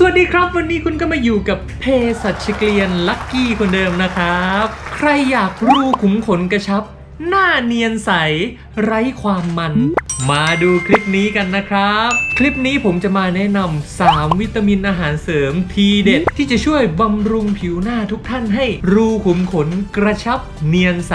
สวัสดีครับ วันนี้คุณก็มาอยู่กับเพสัชเกลียนลัคกี้คนเดิมนะครับ ใครอยากรูขุมขนกระชับ หน้าเนียนใส ไร้ความมัน มาดูคลิปนี้กันนะครับ คลิปนี้ผมจะมาแนะนำ3วิตามินอาหารเสริมทีเด็ด ที่จะช่วยบำรุงผิวหน้าทุกท่านให้ รูขุมขนกระชับ เนียนใส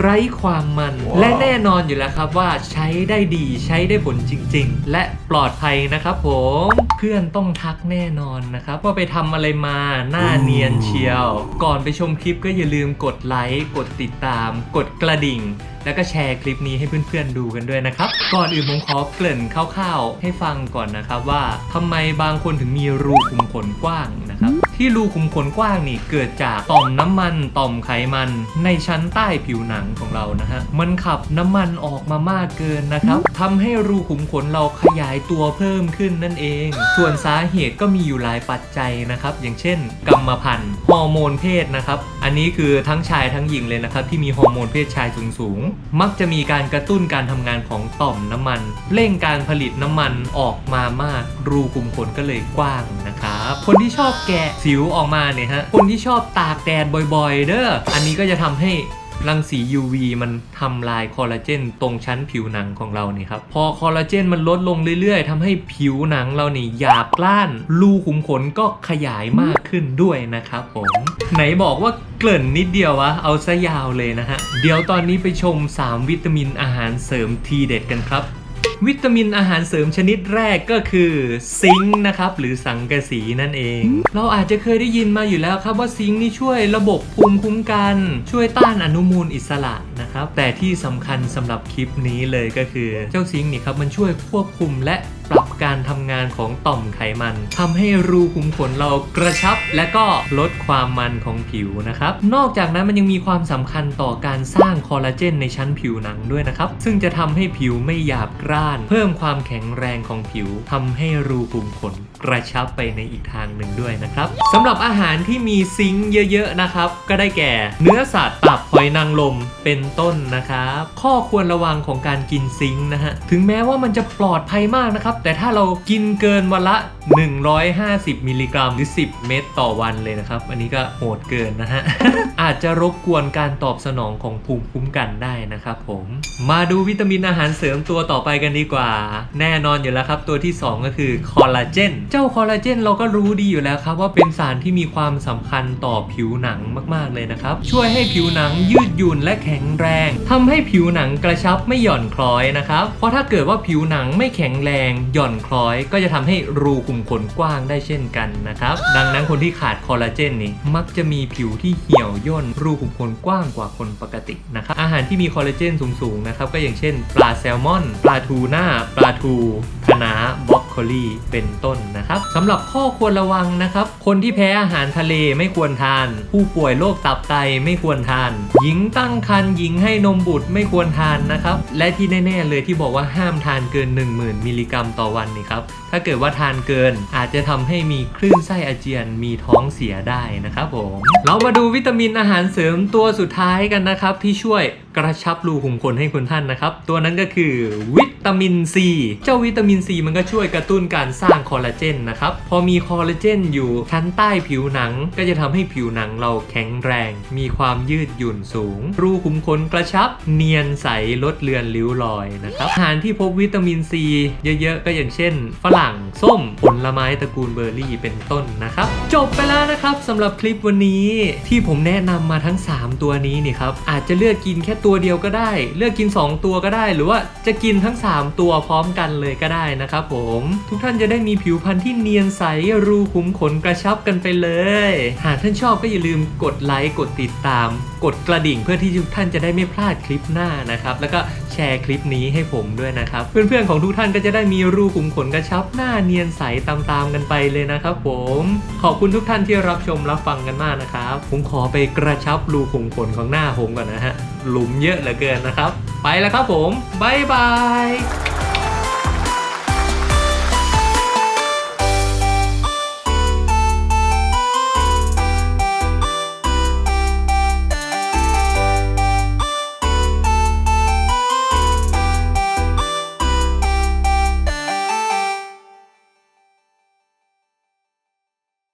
ไร้ความมันและแน่นอนอยู่แล้วครับว่าใช้ได้ดีใช้ได้ผลจริง ๆ และปลอดภัยนะครับผมเพื่อนต้องทักแน่นอนนะครับ ว่าไปทำอะไรมาหน้าเนียนเชียว ก่อนไปชมคลิปก็อย่าลืมกดไลค์กดติดตาม กดกระดิ่ง แล้วก็แชร์คลิปนี้ให้เพื่อนๆดูกันด้วยนะครับก่อน่อื่นผมขอเกริ่นคร่าวๆให้ฟังก่อนนะครับว่าทำไมบางคนถึงมีรูขุมขนกว้างนะครับ ที่รูขุมขนกว้างนี่เกิดจากต่อมน้ำมันต่อมไขมัน ในชั้นใต้ผิวหนังของเรานะฮะมันขับน้ำมันออกมามากเกินนะครับทำให้รูขุมขนเราขยายตัวเพิ่มขึ้นนั่นเอง ส่วนสาเหตุก็มีอยู่หลายปัจจัยนะครับ อย่างเช่น กรรมพันธุ์ฮอร์โมนเพศนะครับ อันนี้คือทั้งชายทั้งหญิงเลยนะครับที่มีฮอร์โมนเพศชายสูงๆมักจะมีการกระตุ้นการทำงานของต่อมน้ำมัน เร่งการผลิตน้ำมันออกมามาก รูขุมขนก็เลยกว้างนะครับคนที่ชอบแกะสิวออกมาเนี่ยฮะ คนที่ชอบตากแดดบ่อยๆ เด้อ อันนี้ก็จะทำให้รังสี UV มันทำลายคอลลาเจนตรงชั้นผิวหนังของเรานี่ครับ พอคอลลาเจนมันลดลงเรื่อยๆทำให้ผิวหนังเรานี่หยาบกร้าน รูขุมขนก็ขยายมากขึ้นด้วยนะครับผม ไหนบอกว่าเกริ่นนิดเดียววะ เอาซะยาวเลยนะฮะ เดี๋ยวตอนนี้ไปชม 3 วิตามินอาหารเสริมทีเด็ดกันครับ วิตามินอาหารเสริมชนิดแรกก็คือซิงค์นะครับ หรือสังกะสีนั่นเอง เราอาจจะเคยได้ยินมาอยู่แล้วครับว่าซิงค์นี่ช่วยระบบภูมิคุ้มกัน ช่วยต้านอนุมูลอิสระนะครับ แต่ที่สำคัญสำหรับคลิปนี้เลยก็คือ เจ้าซิงค์นี่ครับมันช่วยควบคุมและ การทำงานของต่อมไขมันทำให้รูขุมขนเรากระชับ และก็ลดความมันของผิวนะครับ นอกจากนั้นมันยังมีความสำคัญต่อการสร้างคอลลาเจนในชั้นผิวหนังด้วยนะครับ ซึ่งจะทำให้ผิวไม่หยาบกร้าน เพิ่มความแข็งแรงของผิวทำให้รูขุมขนกระชับไปในอีกทางหนึ่งด้วยนะครับสำหรับอาหารที่มีซิงค์เยอะๆนะครับ ก็ได้แก่ เนื้อสัตว์ตับ หอยนางลมเป็นต้นนะครับ ข้อควรระวังของการกินซิงค์นะฮะ ถึงแม้ว่ามันจะปลอดภัยมากนะครับ แต่ถ้าเรากินเกินวันละ150 มิลลิกรัมหรือ 10 เม็ดต่อวันเลยนะครับ อันนี้ก็โหดเกินนะฮะ อาจจะรบกวนการตอบสนองของภูมิคุ้มกันได้นะครับผม มาดูวิตามินอาหารเสริมตัวต่อไปกันดีกว่า แน่นอนอยู่แล้วครับ ตัวที่ 2 ก็คือคอลลาเจน เจ้าคอลลาเจนเราก็รู้ดีอยู่แล้วครับ ว่าเป็นสารที่มีความสำคัญต่อผิวหนังมาก ๆ เลยนะครับ ช่วยให้ผิวหนังยืดหยุ่นและแข็งแรงทำให้ผิวหนังกระชับไม่หย่อนคล้อยนะครับ เพราะถ้าเกิดว่าผิวหนังไม่แข็งแรงหย่อนคล้อย ก็จะทำให้รูขุุมขนกว้างได้เช่นกันนะครับ ดังนั้นคนที่ขาดคอลลาเจนนี่มักจะมีผิวที่เหี่ยวย่นรูขุมขนกว้างกว่าคนปกตินะครับ อาหารที่มีคอลลาเจนสูงๆนะครับก็อย่างเช่น ปลาแซลมอน ปลาทูน่า ปลาทูคะน้าบ็อก โคลีเป็นต้นนะครับสำหรับข้อควรระวังนะครับ คนที่แพ้อาหารทะเลไม่ควรทาน ผู้ป่วยโรคตับไตไม่ควรทาน หญิงตั้งครรภ์หญิงให้นมบุตรไม่ควรทานนะครับ และที่แน่ๆเลยที่บอกว่าห้ามทานเกิน 10,000 มิลลิกรัมต่อวันนี่ครับถ้าเกิดว่าทานเกินอาจจะทำให้มีคลื่นไส้อาเจียนมีท้องเสียได้นะครับผมเรามาดูวิตามินอาหารเสริมตัวสุดท้ายกันนะครับที่ช่วย กระชับรูขุมขนให้คุณท่านนะครับ ตัวนั้นก็คือวิตามินซีเจ้าวิตามินซีมันก็ช่วยกระตุ้นการสร้างคอลลาเจนนะครับ พอมีคอลลาเจนอยู่ชั้นใต้ผิวหนัง ก็จะทำให้ผิวหนังเราแข็งแรง มีความยืดหยุ่นสูง รูขุมขนกระชับ เนียนใสลดเลือนริ้วรอยนะครับอาหารที่พบวิตามินซีเยอะๆ ก็อย่างเช่น ฝรั่งส้มผลไม้ตระกูลเบอร์รี่เป็นต้นนะครับ จบไปแล้วนะครับสำหรับคลิปวันนี้ที่ผมแนะนำมาทั้ง 3 ตัวนี้นี่ครับอาจจะเลือกกินแค่ตัวเดียวก็ได้ เลือกกิน 2 ตัวก็ได้ หรือว่าจะกินทั้ง 3 ตัวพร้อมกันเลยก็ได้นะครับผม ทุกท่านจะได้มีผิวพรรณที่เนียนใสรูขุมขนกระชับกันไปเลย หากท่านชอบก็อย่าลืมกดไลค์กดติดตาม กดกระดิ่งเพื่อที่ทุกท่านจะได้ไม่พลาดคลิปหน้านะครับแล้วก็ แชร์คลิปนี้ให้ผมด้วยนะครับ เพื่อนๆของทุกท่านก็จะได้มีรูขุมขนกระชับหน้าเนียนใสตามๆกันไปเลยนะครับผม ขอบคุณทุกท่านที่รับชมรับฟังกันมากนะครับ ผมขอไปกระชับรูขุมขนของหน้าผมก่อนนะฮะหลุมเยอะเหลือเกินนะครับ ไปแล้วครับผมบ๊ายบาย